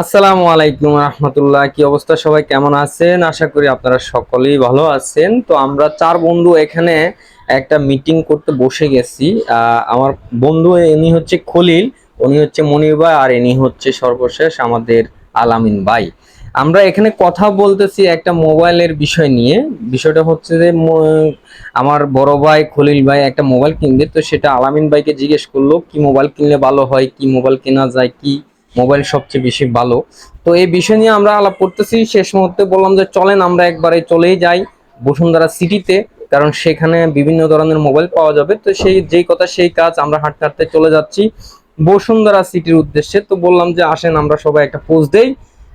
আসসালামু আলাইকুম রহমতুল্লাহ। কি অবস্থা সবাই? কেমন আছেন? আশা করি আপনারা সকলেই ভালো আছেন। তো আমরা চার বন্ধু এখানে একটা মিটিং করতে বসে গেছি। আমার বন্ধু ইনি হচ্ছে খলিল, উনি হচ্ছে মনির ভাই, আর ইনি হচ্ছে সর্বশেষ আমাদের আলামিন ভাই। আমরা এখানে কথা বলতেছি একটা মোবাইলের বিষয় নিয়ে। বিষয়টা হচ্ছে যে আমার বড় ভাই খলিল ভাই একটা মোবাইল কিনবে। তো সেটা আলামিন ভাইকে জিজ্ঞেস করল, কি মোবাইল কিনলে ভালো হয়, কি মোবাইল কেনা যায়, কি মোবাইল সবচেয়ে বেশি ভালো। তো এই বিষয় নিয়ে আমরা আলাপ করতেছি। শেষ মুহূর্তে বললাম যে, চলেন আমরা একবারে চলেই যাই বসুন্ধরা সিটিতে, কারণ সেখানে বিভিন্ন ধরনের মোবাইল পাওয়া যাবে। তো সেই, যেই কথা সেই কাজ আমরা হাঁটতে হাঁটতে চলে যাচ্ছি বসুন্ধরা সিটির উদ্দেশ্যে। তো বললাম যে, আসেন আমরা সবাই একটা পোস্ট দেই।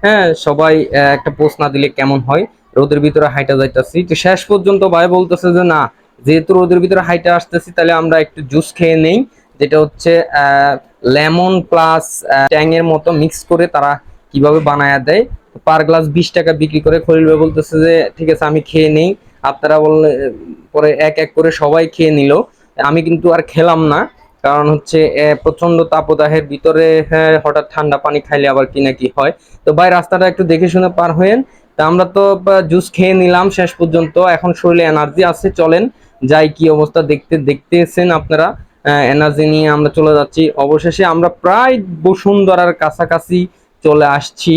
হ্যাঁ সবাই একটা পোস্ট না দিলে কেমন হয়? রোদের ভিতরে হাইটা যাইতাছি। তো শেষ পর্যন্ত ভাই বলতেছে যে, না, যেহেতু রোদের ভিতরে হাইটা আসতেছি, তাহলে আমরা একটু জুস খেয়ে নেই, যেটা হচ্ছে লেমন প্লাস ট্যাংয়ের মতো মিক্স করে তারা কীভাবে বানায়া দেয়। পার গ্লাস বিশ টাকা বিক্রি করে। খলিল ভাই বলতেছে যে ঠিক আছে আমি খেয়ে নেই। আপনারা বললে পরে এক এক করে সবাই খেয়ে নিল। আমি কিন্তু আর খেলাম না। কারণ হচ্ছে প্রচণ্ড তাপদাহের ভিতরে হ্যাঁ, হঠাৎ ঠান্ডা পানি খাইলে আবার কি না কি হয়। তো ভাই রাস্তাটা একটু দেখে শুনে পার হয়েন। তা আমরা তো জুস খেয়ে নিলাম শেষ পর্যন্ত। এখন শরীরে এনার্জি আছে চলেন। যাই কি অবস্থা দেখতে দেখতেছেন আপনারা। এনার্জি নিয়ে আমরা চলে যাচ্ছি। অবশেষে আমরা প্রায় বসুন্ধরার কাছাকাছি চলে আসছি।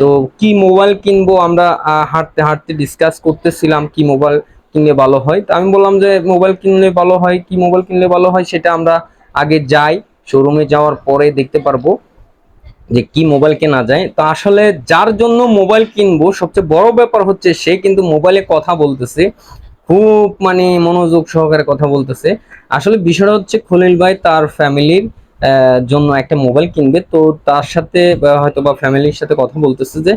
তো কি মোবাইল কিনবো আমরা হাঁটতে হাঁটতে ডিসকাস করতেছিলাম কি মোবাইল কিনলে ভালো হয়। তো আমি বললাম যে মোবাইল কিনলে ভালো হয়, কি মোবাইল কিনলে ভালো হয় সেটা আমরা আগে যাই শোরুমে যাওয়ার পরে দেখতে পারব যে কি মোবাইল কেনা যায়। তো আসলে যার জন্য মোবাইল কিনবো, সবচেয়ে বড় ব্যাপার হচ্ছে সে কিন্তু মোবাইলে কথা বলতেছে। খুব মানে মনোযোগ সহকারে কথা বলতেছে। আসলে বিষয়টা হচ্ছে খলিল ভাই তার ফ্যামিলির জন্য একটা মোবাইল কিনবে। তো তার সাথে হয়তো বা ফ্যামিলির সাথে কথা বলতেছে যে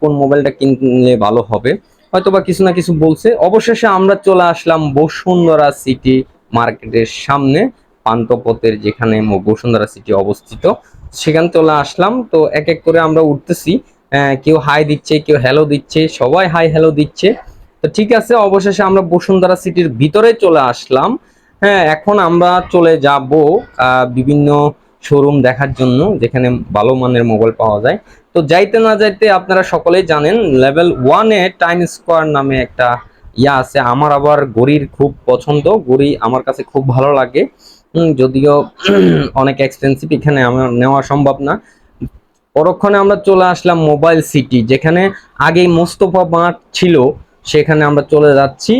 কোন মোবাইলটা কিনলে ভালো হবে। হয়তো বা কিছু না কিছু বলছে। অবশেষে আমরা চলে আসলাম বসুন্ধরা সিটি মার্কেটের সামনে, পান্তপথের যেখানে বসুন্ধরা সিটি অবস্থিত। সেখান চলে আসলাম। তো এক এক করে আমরা উঠতেছি। কেউ হাই দিচ্ছে, কেউ হ্যালো দিচ্ছে। সবাই হাই হ্যালো দিচ্ছে। তো ঠিক আছে, অবশেষে আমরা বসুন্ধরা সিটির ভিতরে চলে আসলাম। হ্যাঁ এখন আমরা চলে যাব বিভিন্ন শোরুম দেখার জন্য, যেখানে ভালো মানের মোবাইল পাওয়া যায়। তো যাইতে না যাইতে আপনারা সকলেই জানেন, লেভেল ওয়ানে টাইম স্কোয়ার নামে একটা ইয়া আছে। আমার আবার গড়ির খুব পছন্দ। গড়ি আমার কাছে খুব ভালো লাগে। যদিও অনেক এক্সপেন্সিভ এখানে আমার নেওয়া সম্ভব না। পরক্ষণে আমরা চলে আসলাম মোবাইল সিটি, যেখানে আগে মোস্তফা মাঠ ছিল। সেখানে আমরা চলে যাচ্ছি।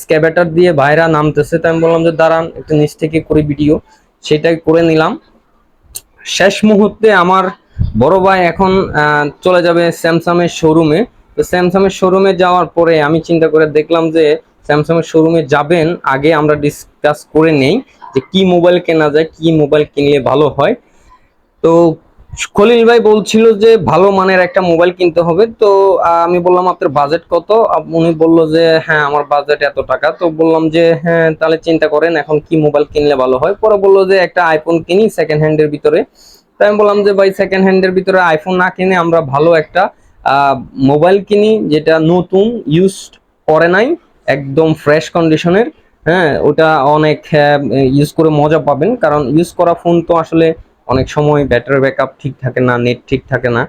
স্ক্যাবেটার দিয়ে ভাইরা নামতেছে তাই আমি বললাম যে দাঁড়ান, একটু নিচ থেকে করি ভিডিও। সেটাই করে নিলাম। শেষ মুহূর্তে আমার বড় ভাই এখন চলে যাবে স্যামসাং এর শোরুমে। তো স্যামসাং এর শোরুমে যাওয়ার পরে আমি চিন্তা করে দেখলাম যে স্যামসাং এর শোরুমে যাবেন, আগে আমরা ডিসকাস করে নেই যে কি মোবাইল কেনা যায়, কি মোবাইল কিনলে ভালো হয়। তো খলিল ভাই বলছিল যে ভালো মানের একটা মোবাইল কিনতে হবে। তো আমি বললাম, আপনার বাজেট কত? উনি বলল যে হ্যাঁ আমার বাজেট এত টাকা। তো বললাম যে হ্যাঁ তাহলে চিন্তা করেন, এখন কি মোবাইল কিনলে ভালো হয়? পরে বলল যে, একটা আইফোন কিনি সেকেন্ড হ্যান্ডের ভিতরে। তাই আমি বললাম যে, ভাই সেকেন্ড হ্যান্ডের ভিতরে আইফোন না কিনে আমরা ভালো একটা মোবাইল কিনি যেটা নতুন ইউজ করে নাই, একদম ফ্রেশ কন্ডিশনের হ্যাঁ ওটা অনেক ইউজ করে মজা পাবেন। কারণ ইউজ করা ফোন তো আসলে অনেক সময় ব্যাটারি ব্যাকআপ ঠিক থাকে না নেট ঠিক থাকে না।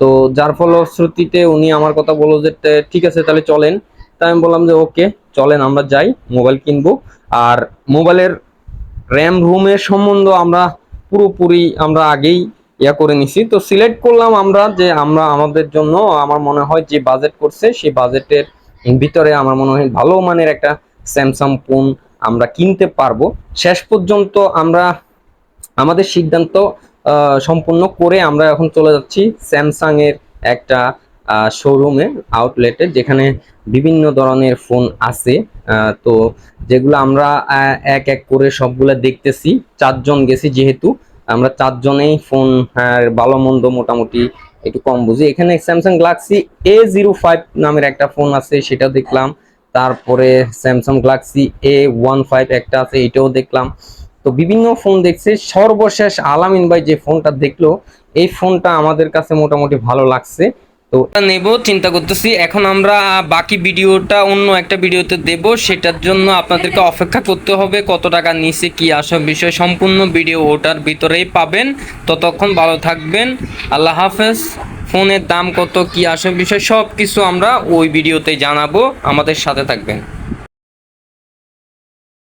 তো যার ফলশ্রুতিতে উনি আমার কথা বলল যে ঠিক আছে, তাহলে চলেন। তাই আমি বললাম যে, ওকে, চলেন, আমরা যাই মোবাইল কিনবো। আর মোবাইলের র্যাম রুমের সম্বন্ধ আমরা পুরোপুরি আমরা আগেই ইয়া করে নিছি। তো সিলেক্ট করলাম আমরা যে, আমরা আমাদের জন্য আমার মনে হয় যে বাজেট করছে, সেই বাজেটের ভিতরে আমার মনে হয় ভালো মানের একটা স্যামসাং ফোন আমরা কিনতে পারব। শেষ পর্যন্ত আমরা আমাদের সিদ্ধান্ত সম্পূর্ণ করে আমরা এখন চলে যাচ্ছি স্যামসাং এর একটা শোরুমে আউটলেটে যেখানে বিভিন্ন ধরনের ফোন আছে। তো যেগুলো আমরা এক এক করে সবগুলো দেখতেছি। চারজন গেছি যেহেতু, আমরা চারজনেই ফোন ভালো মন্দ মোটামুটি একটু কম বুঝি। এখানে Samsung Galaxy A zero five নামের একটা ফোন আছে, সেটাও দেখলাম। তারপরে Samsung Galaxy A one five একটা আছে, এটাও দেখলাম। তো বিভিন্ন ফোন দেখছে। সর্বশেষ আলামিন ভাই যে ফোনটা দেখল, এই ফোনটা আমাদের কাছে মোটামুটি ভালো লাগছে। তো নেব, চিন্তা করতেছি। এখন আমরা বাকি ভিডিওটা অন্য একটা ভিডিওতে দেব। সেটার জন্য আপনাদেরকে অপেক্ষা করতে হবে, কত টাকা নিচে কি আসা বিষয় সম্পূর্ণ ভিডিও ওটার ভিতরেই পাবেন। ততক্ষণ ভালো থাকবেন। আল্লাহ হাফেজ। ফোনের দাম কত, কি আসে বিষয় সব কিছু আমরা ওই ভিডিওতে জানাব। আমাদের সাথে থাকবেন।